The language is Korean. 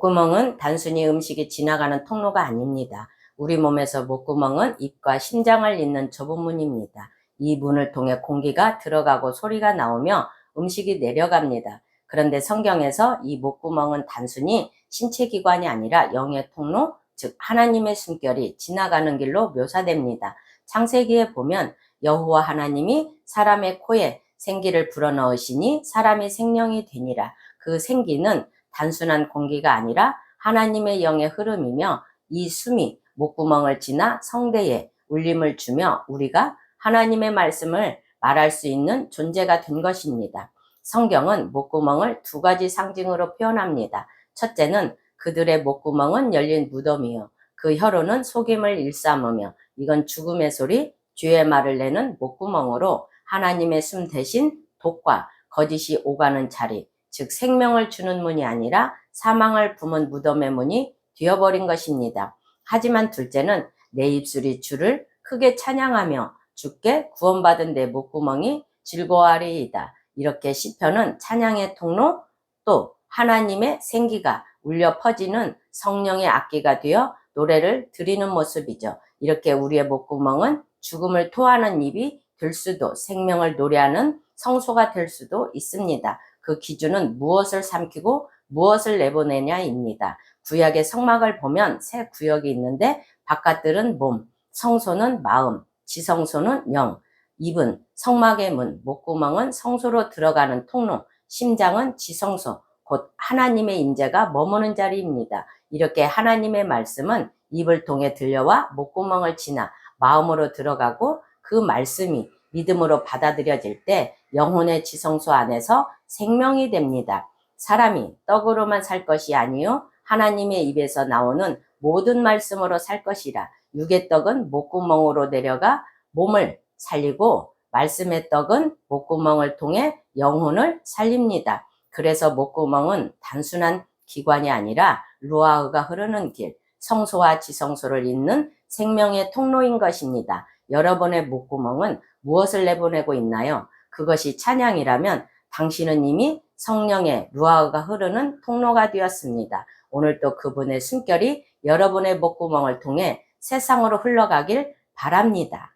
목구멍은 단순히 음식이 지나가는 통로가 아닙니다. 우리 몸에서 목구멍은 입과 심장을 잇는 좁은 문입니다. 이 문을 통해 공기가 들어가고 소리가 나오며 음식이 내려갑니다. 그런데 성경에서 이 목구멍은 단순히 신체 기관이 아니라 영의 통로, 즉 하나님의 숨결이 지나가는 길로 묘사됩니다. 창세기에 보면 여호와 하나님이 사람의 코에 생기를 불어넣으시니 사람이 생명이 되니라. 그 생기는 단순한 공기가 아니라 하나님의 영의 흐름이며 이 숨이 목구멍을 지나 성대에 울림을 주며 우리가 하나님의 말씀을 말할 수 있는 존재가 된 것입니다. 성경은 목구멍을 두 가지 상징으로 표현합니다. 첫째는 그들의 목구멍은 열린 무덤이요. 그 혀로는 속임을 일삼으며 이건 죽음의 소리, 죄의 말을 내는 목구멍으로 하나님의 숨 대신 독과 거짓이 오가는 자리, 즉 생명을 주는 문이 아니라 사망을 품은 무덤의 문이 되어버린 것입니다. 하지만 둘째는 내 입술이 주를 크게 찬양하며 주께 구원받은 내 목구멍이 즐거워하리이다. 이렇게 시편은 찬양의 통로 또 하나님의 생기가 울려 퍼지는 성령의 악기가 되어 노래를 드리는 모습이죠. 이렇게 우리의 목구멍은 죽음을 토하는 입이 될 수도 생명을 노래하는 성소가 될 수도 있습니다. 그 기준은 무엇을 삼키고 무엇을 내보내냐입니다. 구약의 성막을 보면 세 구역이 있는데 바깥들은 몸, 성소는 마음, 지성소는 영, 입은 성막의 문, 목구멍은 성소로 들어가는 통로, 심장은 지성소, 곧 하나님의 임재가 머무는 자리입니다. 이렇게 하나님의 말씀은 입을 통해 들려와 목구멍을 지나 마음으로 들어가고 그 말씀이 믿음으로 받아들여질 때 영혼의 지성소 안에서 생명이 됩니다. 사람이 떡으로만 살 것이 아니요 하나님의 입에서 나오는 모든 말씀으로 살 것이라 육의 떡은 목구멍으로 내려가 몸을 살리고 말씀의 떡은 목구멍을 통해 영혼을 살립니다. 그래서 목구멍은 단순한 기관이 아니라 루아흐가 흐르는 길, 성소와 지성소를 잇는 생명의 통로인 것입니다. 여러분의 목구멍은 무엇을 내보내고 있나요? 그것이 찬양이라면 당신은 이미 성령의 루아흐가 흐르는 통로가 되었습니다. 오늘도 그분의 숨결이 여러분의 목구멍을 통해 세상으로 흘러가길 바랍니다.